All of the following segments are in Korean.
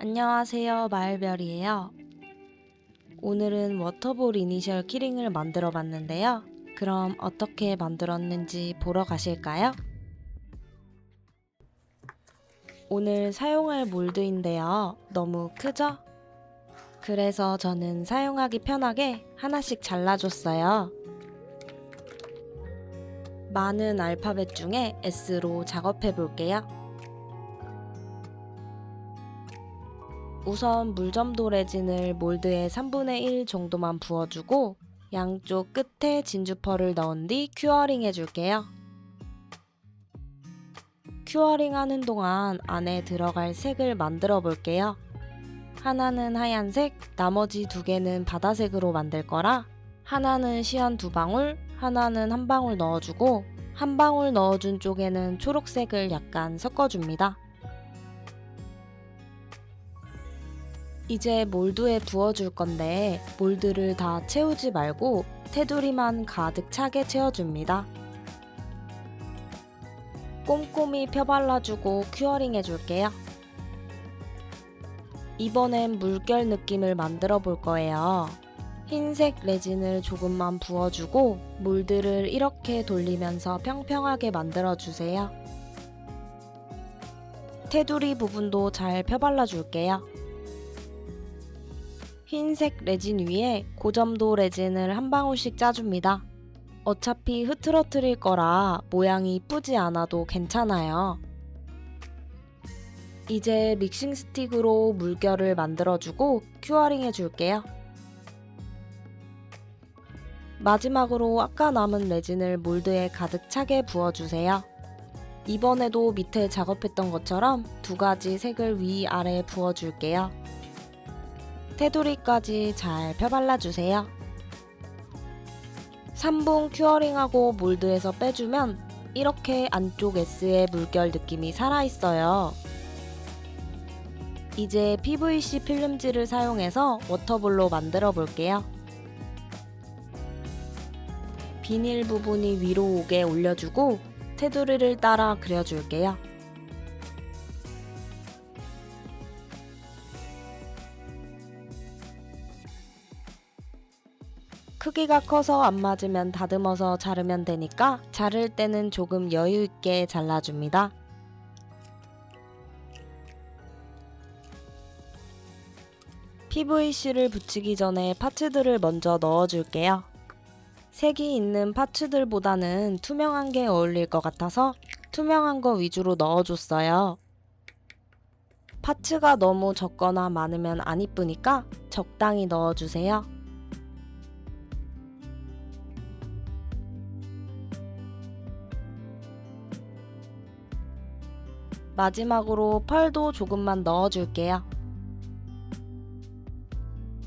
안녕하세요, 마을별이에요. 오늘은 워터볼 이니셜 키링을 만들어 봤는데요. 그럼 어떻게 만들었는지 보러 가실까요? 오늘 사용할 몰드인데요. 너무 크죠? 그래서 저는 사용하기 편하게 하나씩 잘라줬어요. 많은 알파벳 중에 S로 작업해 볼게요. 우선 물점도 레진을 몰드의 3분의 1 정도만 부어주고 양쪽 끝에 진주펄을 넣은 뒤 큐어링 해줄게요. 큐어링 하는 동안 안에 들어갈 색을 만들어 볼게요. 하나는 하얀색, 나머지 두 개는 바다색으로 만들 거라 하나는 시연 두 방울, 하나는 한 방울 넣어주고 한 방울 넣어준 쪽에는 초록색을 약간 섞어줍니다. 이제 몰드에 부어줄 건데 몰드를 다 채우지 말고 테두리만 가득 차게 채워줍니다. 꼼꼼히 펴발라주고 큐어링 해줄게요. 이번엔 물결 느낌을 만들어 볼 거예요. 흰색 레진을 조금만 부어주고 몰드를 이렇게 돌리면서 평평하게 만들어 주세요. 테두리 부분도 잘 펴발라 줄게요. 흰색 레진 위에 고점도 레진을 한 방울씩 짜줍니다. 어차피 흐트러뜨릴 거라 모양이 이쁘지 않아도 괜찮아요. 이제 믹싱 스틱으로 물결을 만들어주고 큐어링 해줄게요. 마지막으로 아까 남은 레진을 몰드에 가득 차게 부어주세요. 이번에도 밑에 작업했던 것처럼 두 가지 색을 위아래 부어줄게요. 테두리까지 잘 펴발라주세요. 3분 큐어링하고 몰드에서 빼주면 이렇게 안쪽 S의 물결 느낌이 살아있어요. 이제 PVC 필름지를 사용해서 워터볼로 만들어 볼게요. 비닐 부분이 위로 오게 올려주고 테두리를 따라 그려줄게요. 크기가 커서 안 맞으면 다듬어서 자르면 되니까 자를 때는 조금 여유 있게 잘라줍니다. PVC를 붙이기 전에 파츠들을 먼저 넣어줄게요. 색이 있는 파츠들보다는 투명한 게 어울릴 것 같아서 투명한 거 위주로 넣어줬어요. 파츠가 너무 적거나 많으면 안 이쁘니까 적당히 넣어주세요. 마지막으로 펄도 조금만 넣어줄게요.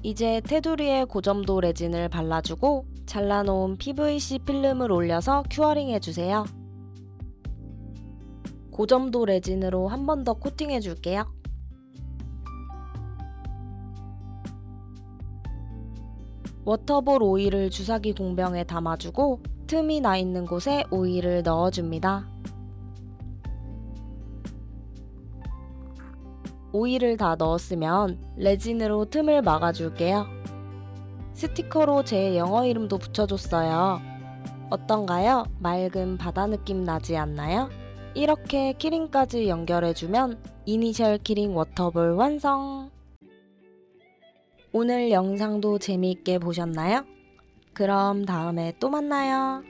이제 테두리에 고점도 레진을 발라주고 잘라놓은 PVC 필름을 올려서 큐어링 해주세요. 고점도 레진으로 한 번 더 코팅해줄게요. 워터볼 오일을 주사기 공병에 담아주고 틈이 나 있는 곳에 오일을 넣어줍니다. 오일을 다 넣었으면 레진으로 틈을 막아줄게요. 스티커로 제 영어 이름도 붙여줬어요. 어떤가요? 맑은 바다 느낌 나지 않나요? 이렇게 키링까지 연결해주면 이니셜 키링 워터볼 완성! 오늘 영상도 재미있게 보셨나요? 그럼 다음에 또 만나요.